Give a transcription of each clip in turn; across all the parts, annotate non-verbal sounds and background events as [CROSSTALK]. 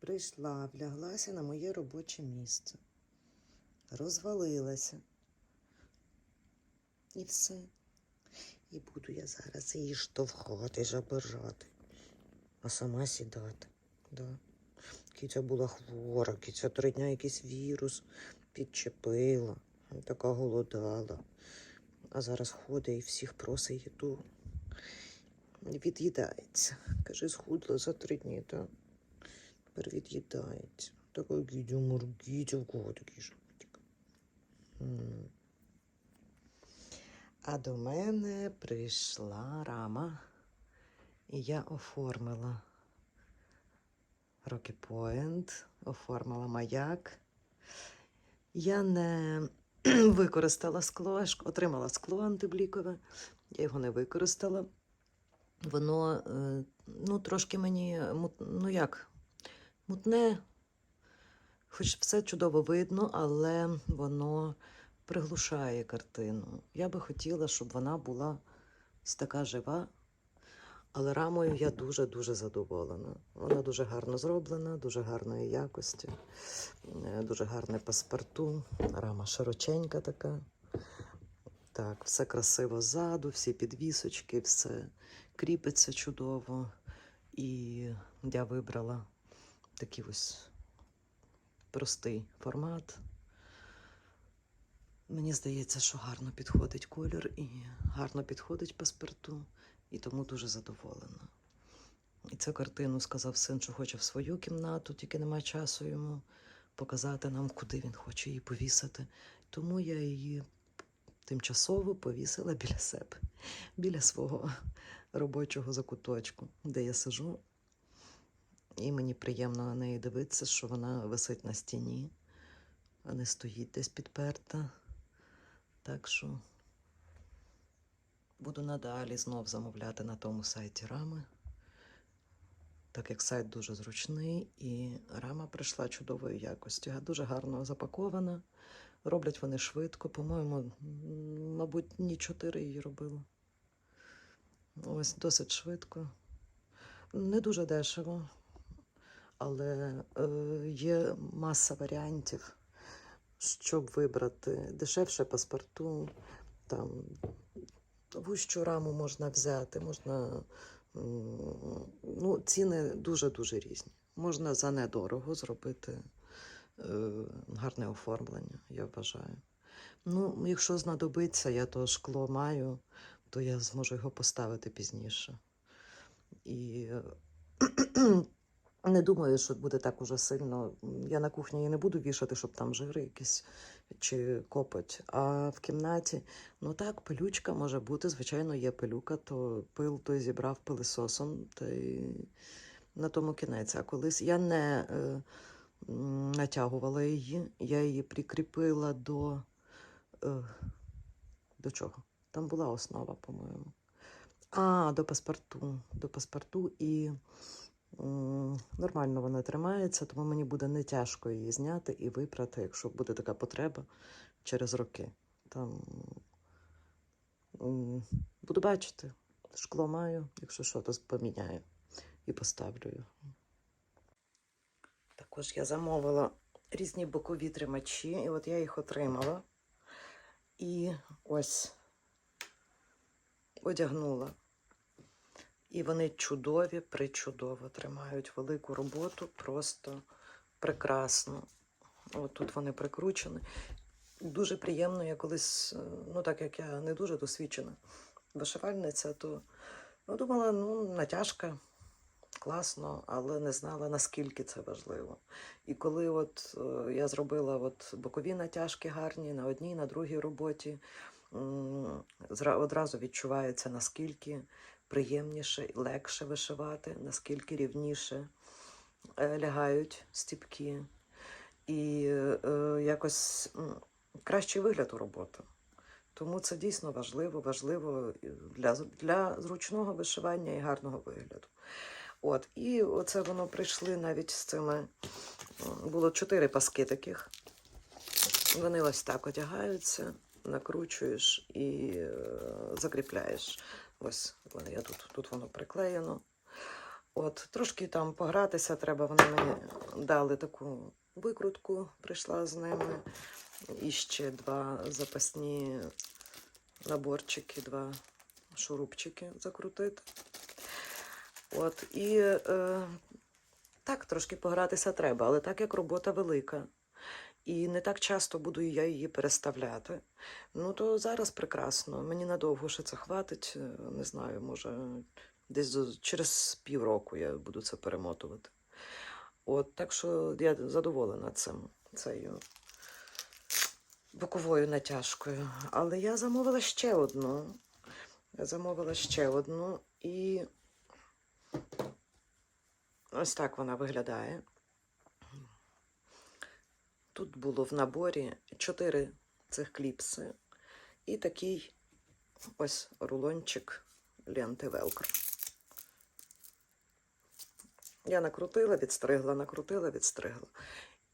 прийшла, вляглася на моє робоче місце, розвалилася. І все. І буду я зараз її штовхати, забирати, а сама сідати. Да. Кіця була хвора, кіця три дня якийсь вірус підчепила, така голодала. А зараз ходить і всіх просить їду. Від'їдається. Каже, схудла за три дні, так. Тепер від'їдається. Така гідю мургідю, в кого такий животик. А до мене прийшла рама, і я оформила Rocky Point, оформила маяк. Я не [CLEARS THROAT] використала скло, отримала скло антиблікове, я його не використала. Воно е, ну, трошки мені, ну як, мутне, хоч все чудово видно, але воно приглушає картину. Я би хотіла, щоб вона була така жива, але рамою я дуже-дуже задоволена. Вона дуже гарно зроблена, дуже гарної якості, е, дуже гарне паспорту, рама широченька така. Так, все красиво ззаду, всі підвісочки, все кріпиться чудово. І я вибрала такий ось простий формат. Мені здається, що гарно підходить колір і гарно підходить паспорту, і тому дуже задоволена. І цю картину сказав син, що хоче в свою кімнату, тільки немає часу йому показати нам, куди він хоче її повісити. Тому я її тимчасово повісила біля себе, біля свого робочого закуточку, де я сижу. І мені приємно на неї дивитися, що вона висить на стіні, а не стоїть десь підперта. Так що буду надалі знов замовляти на тому сайті рами, так як сайт дуже зручний, і рама прийшла чудової якості, дуже гарно запакована. Роблять вони швидко, по-моєму, мабуть, ні чотири її робили. Ось досить швидко. Не дуже дешево, але е, є маса варіантів, щоб вибрати дешевше паспорту. Там вущу раму можна взяти, можна. Ну, ціни дуже-дуже різні. Можна за недорого зробити е, гарне оформлення, я вважаю. Ну, якщо знадобиться, я то шкло маю, то я зможу його поставити пізніше. І не думаю, що буде так уже сильно. Я на кухні її не буду вішати, щоб там жири якісь чи копоть. А в кімнаті, ну так, пилючка може бути. Звичайно, є пилюка, то пил той зібрав пилисосом, та й на тому кінець. А колись я не е, натягувала її, я її прикріпила до. Е, до чого? Там була основа, по-моєму. А, до паспорту. До паспорту і нормально вона тримається, тому мені буде не тяжко її зняти і випрати, якщо буде така потреба через роки. Там буду бачити. Шкло маю, якщо що, то поміняю і поставлю. Також я замовила різні бокові тримачі, і от я їх отримала. І ось одягнула. І вони чудові, причудово тримають велику роботу, просто прекрасно. От тут вони прикручені. Дуже приємно, я колись, е, ну так як я не дуже досвідчена вишивальниця, то ну, думала, ну, натяжка, класно, але не знала, наскільки це важливо. І коли от е, я зробила от бокові натяжки гарні на одній, на другій роботі, одразу відчувається, наскільки приємніше і легше вишивати, наскільки рівніше е, лягають стіпки. І е, якось кращий вигляд у роботи. Тому це дійсно важливо, важливо для, для зручного вишивання і гарного вигляду. От, і оце воно прийшли навіть з цими. Було чотири паски таких. Вони ось так одягаються, накручуєш і е, закріпляєш. Ось вони, я тут, тут воно приклеєно. От, трошки там погратися треба. Вони мені дали таку викрутку, прийшла з ними. І ще два запасні наборчики, два шурупчики закрутити. От, і е, так, трошки погратися треба, але так як робота велика. І не так часто буду я її переставляти. Ну то зараз прекрасно. Мені надовго ще це хватить. е, Не знаю, може, десь через півроку я буду це перемотувати. От, так що я задоволена цим, цією боковою натяжкою. Але я замовила ще одну. Я замовила ще одну і ось так вона виглядає. Тут було в наборі чотири цих кліпси і такий ось рулончик ленти Велкро. Я накрутила, відстригла, накрутила, відстригла.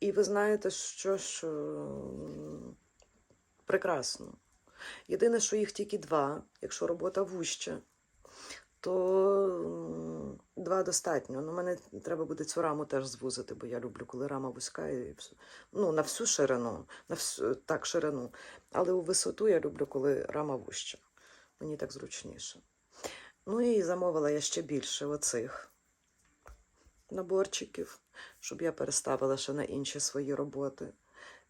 І ви знаєте, що ж прекрасно. Єдине, що їх тільки два, якщо робота вуща, то два достатньо. Ну, мене треба буде цю раму теж звузити, бо я люблю, коли рама вузька і ну, на всю ширину, на всю так ширину. Але у висоту я люблю, коли рама вуща. Мені так зручніше. Ну і замовила я ще більше оцих наборчиків, щоб я переставила ще на інші свої роботи.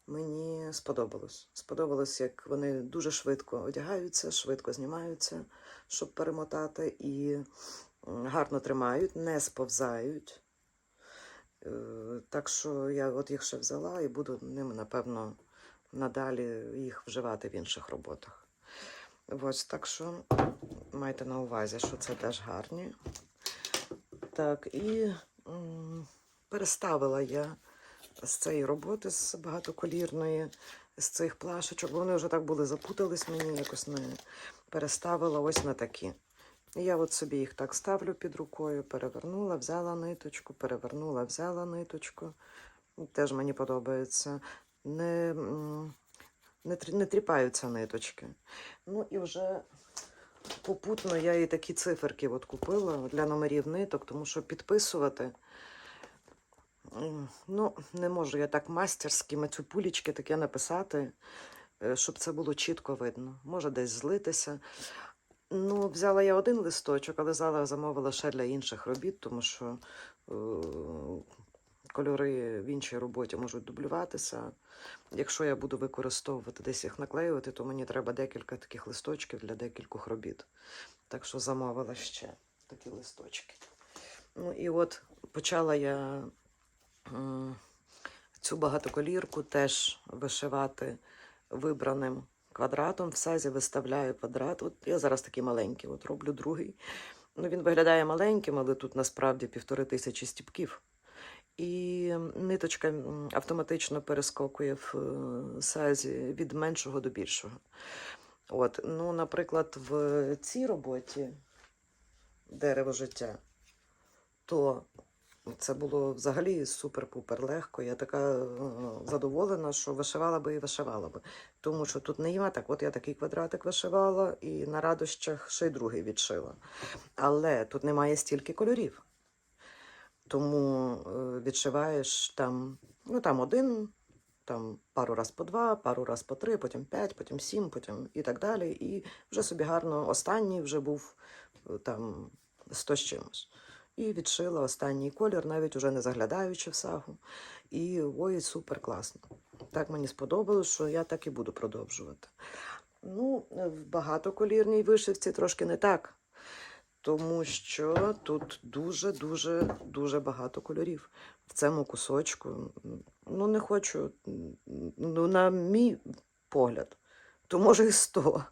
Мені сподобалось. Сподобалось, як вони дуже швидко одягаються, швидко знімаються, щоб перемотати, і гарно тримають, не сповзають. Е, Так що я от їх ще взяла і буду ними, напевно, надалі їх вживати в інших роботах. Ось так що майте на увазі, що це теж гарні. Так, і переставила я з цієї роботи, з багатоколірної, з цих плашечок, бо вони вже так були запутались мені, якось не переставила ось на такі. І я от собі їх так ставлю під рукою, перевернула, взяла ниточку, перевернула, взяла ниточку. Теж мені подобається. Не, не, не тріпаються ниточки. Ну і вже попутно я і такі циферки от купила для номерів ниток, тому що підписувати. Ну, не можу я так мастерськи мацюпулічки таке написати, е, щоб це було чітко видно. Може десь злитися. Ну, взяла я один листочок, але зала замовила ще для інших робіт, тому що е, кольори в іншій роботі можуть дублюватися. Якщо я буду використовувати десь їх наклеювати, то мені треба декілька таких листочків для декількох робіт. Так що замовила ще такі листочки. Ну і от почала я цю багатоколірку теж вишивати вибраним квадратом. В сазі виставляю квадрат. От я зараз такий маленький, от роблю другий. Ну, він виглядає маленьким, але тут насправді півтори тисячі стіпків. І ниточка автоматично перескокує в е, сазі від меншого до більшого. От, ну, наприклад, в цій роботі дерево життя, то це було взагалі супер-пупер легко. Я така е, задоволена, що вишивала би і вишивала би. Тому що тут не є так, от я такий квадратик вишивала, і на радощах ще й другий відшила. Але тут немає стільки кольорів. Тому е, відшиваєш там, ну там один, там пару раз по два, пару раз по три, потім п'ять, потім сім, потім і так далі. І вже собі гарно останній вже був е, там сто з чимось. І відшила останній колір, навіть уже не заглядаючи в сагу. І ой, супер класно. Так мені сподобалось, що я так і буду продовжувати. Ну, в багатоколірній вишивці трошки не так. Тому що тут дуже, дуже, дуже багато кольорів в цьому кусочку. Ну, не хочу, ну, на мій погляд, то може і 100.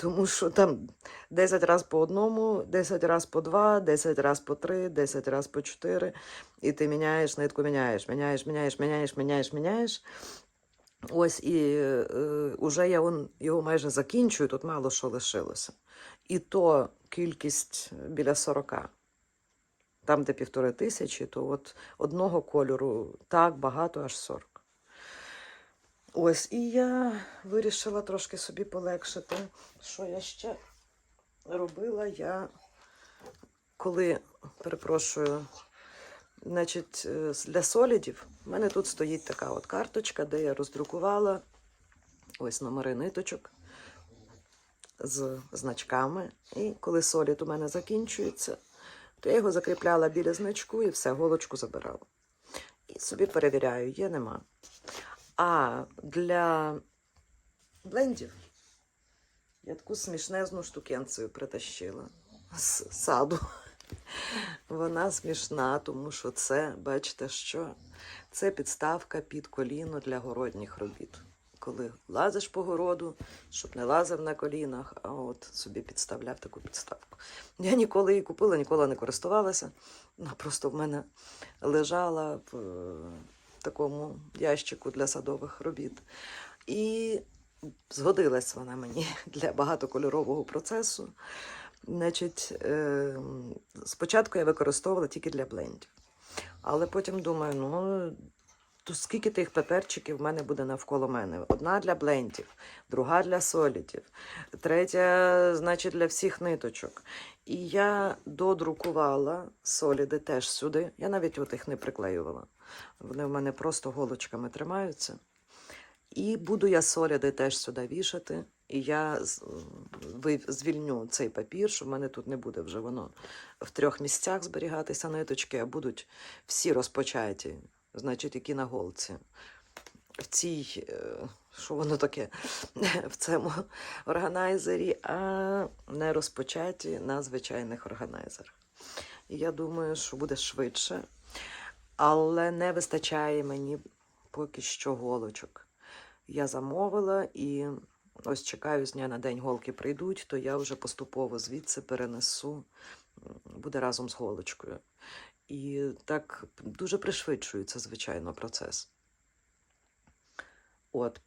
Тому що там 10 раз по одному, 10 раз по два, 10 раз по три, 10 раз по чотири. І ти міняєш, нитку міняєш, міняєш, міняєш, міняєш, міняєш, міняєш. Ось і е, я он, його майже закінчую, тут мало що лишилося. І то кількість біля 40. Там, де півтори тисячі, то от одного кольору так багато, аж 40. Ось, і я вирішила трошки собі полегшити. Що я ще робила? Я коли, перепрошую, значить, е, для солідів, в мене тут стоїть така от карточка, де я роздрукувала ось номери ниточок з значками. І коли солід у мене закінчується, то я його закріпляла біля значку і все, голочку забирала. І собі перевіряю, є, нема. А для блендів я таку смішнезну штукенцію притащила з саду. Вона смішна, тому що це, бачите, що це підставка під коліно для городніх робіт. Коли лазиш по городу, щоб не лазив на колінах, а от собі підставляв таку підставку. Я ніколи її купила, ніколи не користувалася. Вона просто в мене лежала в такому ящику для садових робіт. І згодилась вона мені [LAUGHS] для багатокольорового процесу. Значить, е, спочатку я використовувала тільки для блендів. Але потім думаю, ну, то скільки тих паперчиків в мене буде навколо мене? Одна для блендів, друга для солідів, третя, значить, для всіх ниточок. І я додрукувала соліди теж сюди. Я навіть от їх не приклеювала. Вони в мене просто голочками тримаються. І буду я соліди теж сюди вішати. І я звільню цей папір, що в мене тут не буде вже воно в трьох місцях зберігатися ниточки, а будуть всі розпочаті, значить, які на голці. В цій, е, що воно таке, [LAUGHS] в цьому органайзері, а не розпочаті на звичайних органайзерах. І я думаю, що буде швидше, але не вистачає мені поки що голочок. Я замовила і ось чекаю з дня на день голки прийдуть, то я вже поступово звідси перенесу, буде разом з голочкою. І так дуже пришвидшується, звичайно, процес. От,